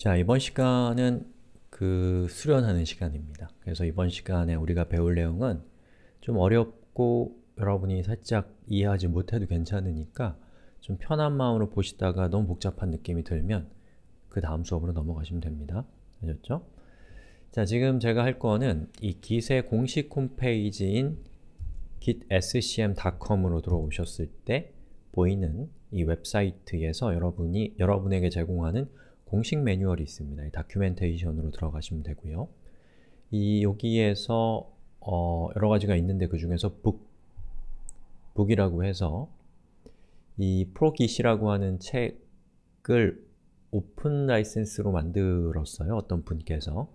자, 이번 시간은 그 수련하는 시간입니다. 그래서 이번 시간에 우리가 배울 내용은 좀 어렵고 여러분이 살짝 이해하지 못해도 괜찮으니까 좀 편한 마음으로 보시다가 너무 복잡한 느낌이 들면 그 다음 수업으로 넘어가시면 됩니다. 아셨죠? 자, 지금 제가 할 거는 이 Git의 공식 홈페이지인 gitscm.com으로 들어오셨을 때 보이는 이 웹사이트에서 여러분이 여러분에게 제공하는 공식 매뉴얼이 있습니다. 이 다큐멘테이션으로 들어가시면 되고요. 이 여기에서 어, 여러 가지가 있는데 그 중에서 북, 북이라고 해서 이 프로깃이라고 하는 책을 오픈 라이센스로 만들었어요. 어떤 분께서.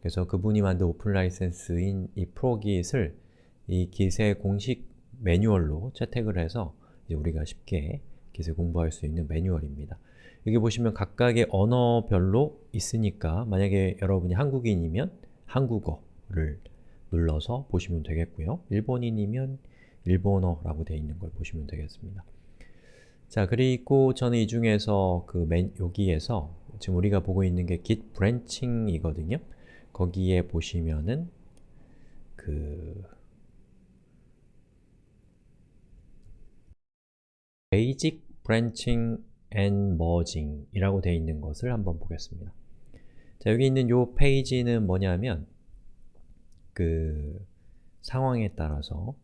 그래서 그분이 만든 오픈 라이센스인 이 프로깃을 이 깃의 공식 매뉴얼로 채택을 해서 우리가 쉽게 깃을 공부할 수 있는 매뉴얼입니다. 여기 보시면 각각의 언어별로 있으니까 만약에 여러분이 한국인이면 한국어를 눌러서 보시면 되겠고요. 일본인이면 일본어라고 되어 있는 걸 보시면 되겠습니다. 자, 그리고 저는 이 중에서 그 맨, 여기에서 지금 우리가 보고 있는 게 git branching이거든요. 거기에 보시면은 그 basic branching and merging 이라고 되어 있는 것을 한번 보겠습니다. 자, 여기 있는 요 페이지는 뭐냐면 그 상황에 따라서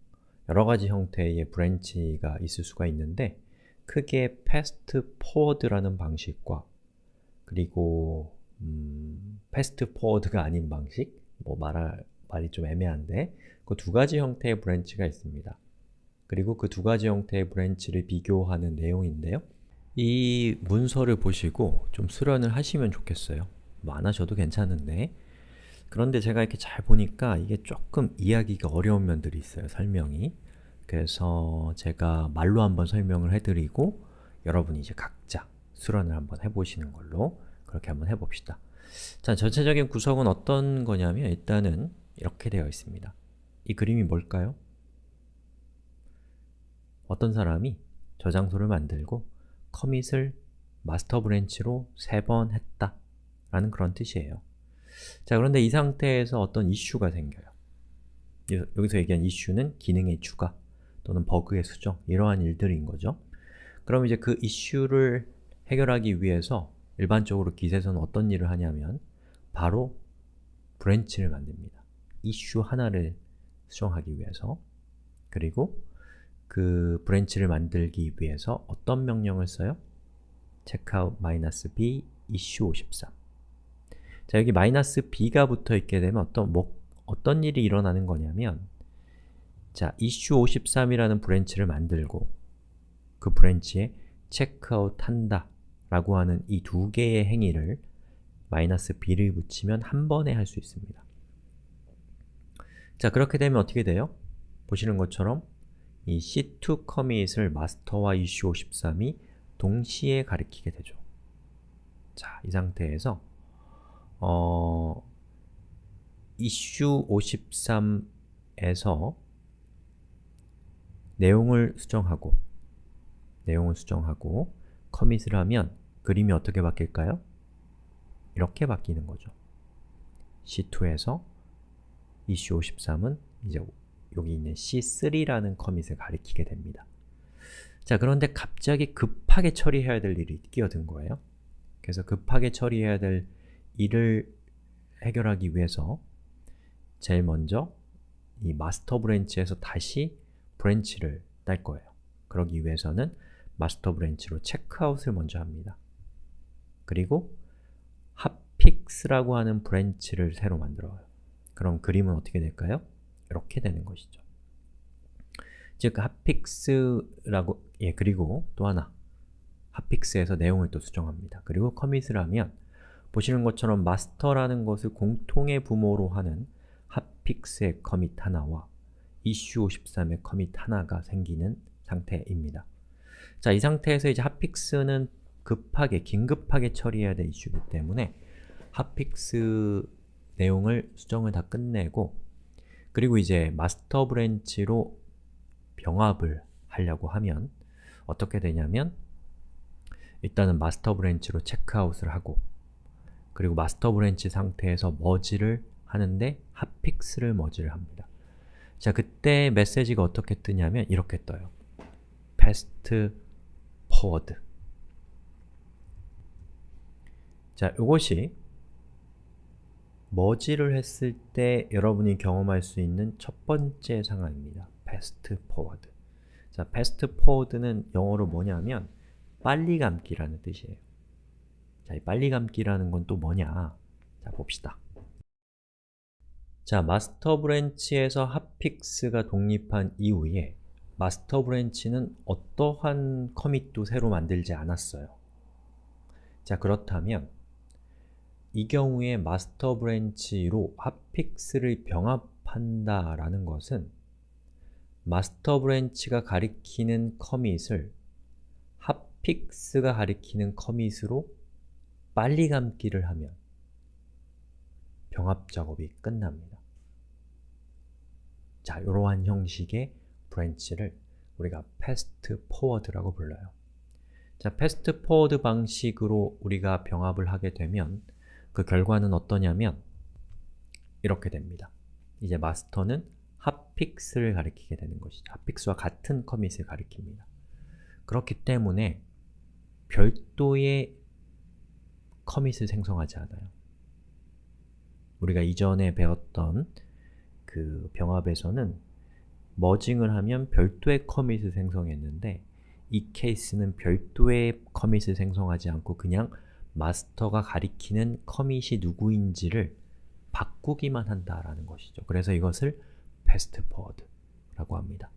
여러 가지 형태의 브랜치가 있을 수가 있는데 크게 패스트 포워드라는 방식과 그리고 음, 패스트 포워드가 아닌 방식 뭐 말할, 말이 좀 애매한데 그 두 가지 형태의 브랜치가 있습니다. 그리고 그 두 가지 형태의 브랜치를 비교하는 내용인데요. 이 문서를 보시고 좀 수련을 하시면 좋겠어요. 뭐 안 하셔도 괜찮은데 그런데 제가 이렇게 잘 보니까 이게 조금 이해하기가 어려운 면들이 있어요, 설명이. 그래서 제가 말로 한번 설명을 해드리고 여러분이 이제 각자 수련을 한번 해보시는 걸로 그렇게 한번 해봅시다. 자, 전체적인 구성은 어떤 거냐면 일단은 이렇게 되어 있습니다. 이 그림이 뭘까요? 어떤 사람이 저장소를 만들고 커밋을 마스터 브랜치로 세 번 했다 라는 그런 뜻이에요. 자, 그런데 이 상태에서 어떤 이슈가 생겨요. 여기서 얘기한 이슈는 기능의 추가 또는 버그의 수정 이러한 일들인 거죠. 그럼 이제 그 이슈를 해결하기 위해서 일반적으로 깃에서는 어떤 일을 하냐면 바로 브랜치를 만듭니다. 이슈 하나를 수정하기 위해서 그리고 그 브랜치를 만들기 위해서 어떤 명령을 써요? checkout-b issue 53 자, 여기 b가 붙어 있게 되면 어떤, 뭐, 어떤 일이 일어나는 거냐면 자, issue 53이라는 브랜치를 만들고 그 브랜치에 checkout 한다 라고 하는 이 두 개의 행위를 b를 붙이면 한 번에 할 수 있습니다. 자, 그렇게 되면 어떻게 돼요? 보시는 것처럼 이 c2 commit을 마스터와 issue 53이 동시에 가리키게 되죠. 자, 이 상태에서 어, issue 53에서 내용을 수정하고 내용을 수정하고 커밋을 하면 그림이 어떻게 바뀔까요? 이렇게 바뀌는 거죠. C2에서 issue 53은 이제 여기 있는 C3라는 커밋을 가리키게 됩니다. 자, 그런데 갑자기 급하게 처리해야 될 일이 끼어든 거예요. 그래서 급하게 처리해야 될 일을 해결하기 위해서 제일 먼저 이 마스터 브랜치에서 다시 브랜치를 딸 거예요. 그러기 위해서는 마스터 브랜치로 체크아웃을 먼저 합니다. 그리고 핫픽스라고 하는 브랜치를 새로 만들어요. 그럼 그림은 어떻게 될까요? 이렇게 되는 것이죠. 즉, 핫픽스라고, 예, 그리고 또 하나 핫픽스에서 내용을 또 수정합니다. 그리고 커밋을 하면 보시는 것처럼 마스터라는 것을 공통의 부모로 하는 핫픽스의 커밋 하나와 이슈 53의 커밋 하나가 생기는 상태입니다. 자, 이 상태에서 이제 핫픽스는 급하게, 긴급하게 처리해야 될 이슈이기 때문에 핫픽스 내용을 수정을 다 끝내고 그리고 이제 마스터 브랜치로 병합을 하려고 하면 어떻게 되냐면 일단은 마스터 브랜치로 체크아웃을 하고 그리고 마스터 브랜치 상태에서 머지를 하는데 핫픽스를 머지를 합니다. 자, 그때 메시지가 어떻게 뜨냐면 이렇게 떠요. 패스트 포워드 자, 이것이 머지를 했을 때 여러분이 경험할 수 있는 첫 번째 상황입니다. 패스트 포워드 자, 패스트 포워드는 영어로 뭐냐면 빨리 감기라는 뜻이에요. 자, 이 빨리 감기라는 건 또 뭐냐? 자, 봅시다. 자, 마스터 브랜치에서 핫픽스가 독립한 이후에 마스터 브랜치는 어떠한 커밋도 새로 만들지 않았어요. 자, 그렇다면 이 경우에 마스터 브랜치로 핫픽스를 병합한다 라는 것은 마스터 브랜치가 가리키는 커밋을 핫픽스가 가리키는 커밋으로 빨리 감기를 하면 병합 작업이 끝납니다. 자, 이러한 형식의 브랜치를 우리가 패스트 포워드라고 불러요. 자, 패스트 포워드 방식으로 우리가 병합을 하게 되면 그 결과는 어떠냐면 이렇게 됩니다. 이제 마스터는 핫픽스를 가리키게 되는 것이죠. 핫픽스와 같은 커밋을 가리킵니다. 그렇기 때문에 별도의 커밋을 생성하지 않아요. 우리가 이전에 배웠던 그 병합에서는 머징을 하면 별도의 커밋을 생성했는데 이 케이스는 별도의 커밋을 생성하지 않고 그냥 마스터가 가리키는 커밋이 누구인지를 바꾸기만 한다라는 것이죠. 그래서 이것을 패스트 포워드라고 합니다.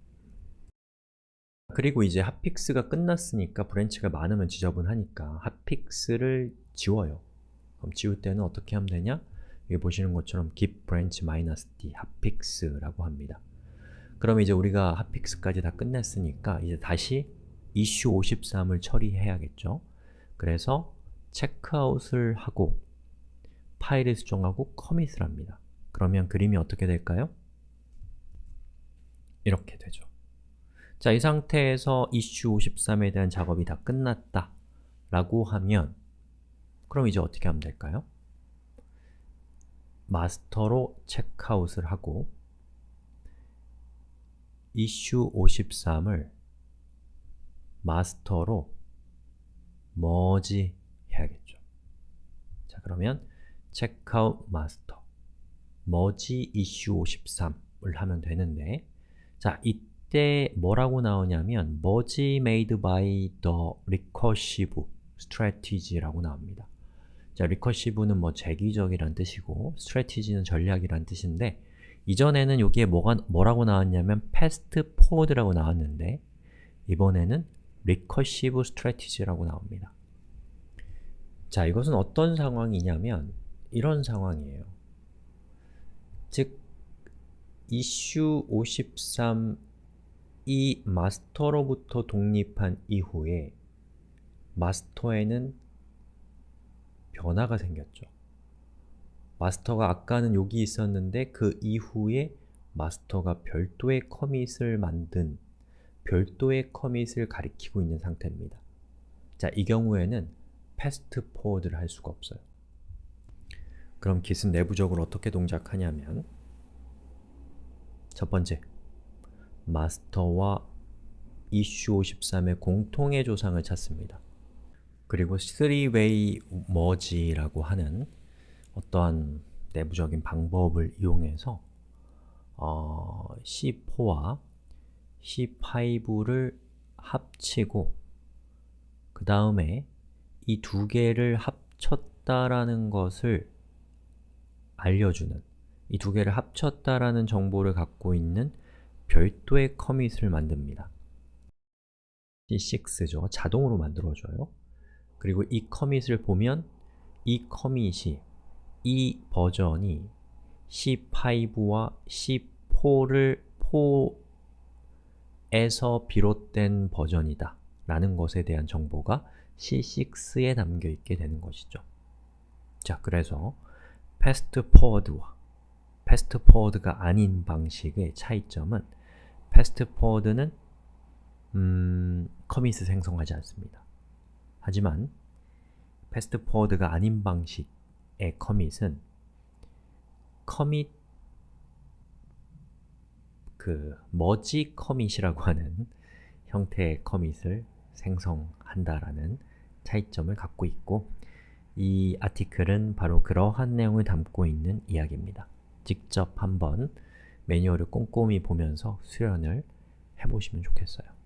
그리고 이제 핫픽스가 끝났으니까 브랜치가 많으면 지저분하니까 핫픽스를 지워요. 그럼 지울 때는 어떻게 하면 되냐? 여기 보시는 것처럼 git branch -d 핫픽스라고 합니다. 그럼 이제 우리가 핫픽스까지 다 끝냈으니까 이제 다시 issue 53을 처리해야겠죠. 그래서 체크아웃을 하고 파일을 수정하고 커밋을 합니다. 그러면 그림이 어떻게 될까요? 이렇게 되죠. 자, 이 상태에서 issue 53에 대한 작업이 다 끝났다 라고 하면 그럼 이제 어떻게 하면 될까요? 마스터로 체크아웃을 하고 issue 53을 마스터로 머지 해야겠죠. 자, 그러면 checkout master 머지 issue 53을 하면 되는데 자, 이때 뭐라고 나오냐면 merge made by the recursive strategy라고 나옵니다. 자, recursive는 뭐 재기적이란 뜻이고 strategy는 전략이란 뜻인데 이전에는 여기에 뭐가, 뭐라고 나왔냐면 past forward라고 나왔는데 이번에는 recursive strategy라고 나옵니다. 자, 이것은 어떤 상황이냐면 이런 상황이에요. 즉, issue 53 이 마스터로부터 독립한 이후에 마스터에는 변화가 생겼죠. 마스터가 아까는 여기 있었는데 그 이후에 마스터가 별도의 커밋을 만든 별도의 커밋을 가리키고 있는 상태입니다. 자, 이 경우에는 패스트 포워드를 할 수가 없어요. 그럼 git은 내부적으로 어떻게 동작하냐면 첫 번째, 마스터와 issue 53의 공통의 조상을 찾습니다. 그리고 3-way merge라고 하는 어떠한 내부적인 방법을 이용해서 어, C4와 C5를 합치고 그 다음에 이 두 개를 합쳤다라는 것을 알려주는 이 두 개를 합쳤다라는 정보를 갖고 있는 별도의 커밋을 만듭니다. C6죠. 자동으로 만들어줘요. 그리고 이 커밋을 보면 이 커밋이 이 버전이 C5와 C4를 4에서 비롯된 버전이다 라는 것에 대한 정보가 C6에 담겨 있게 되는 것이죠. 자, 그래서 패스트 포워드와 패스트 포워드가 아닌 방식의 차이점은 패스트 포워드는 음, 커밋을 생성하지 않습니다. 하지만 패스트 포워드가 아닌 방식 커밋은 커밋 그 머지 커밋이라고 하는 형태의 커밋을 생성한다라는 차이점을 갖고 있고 이 아티클은 바로 그러한 내용을 담고 있는 이야기입니다. 직접 한번 매뉴얼을 꼼꼼히 보면서 수련을 해보시면 좋겠어요.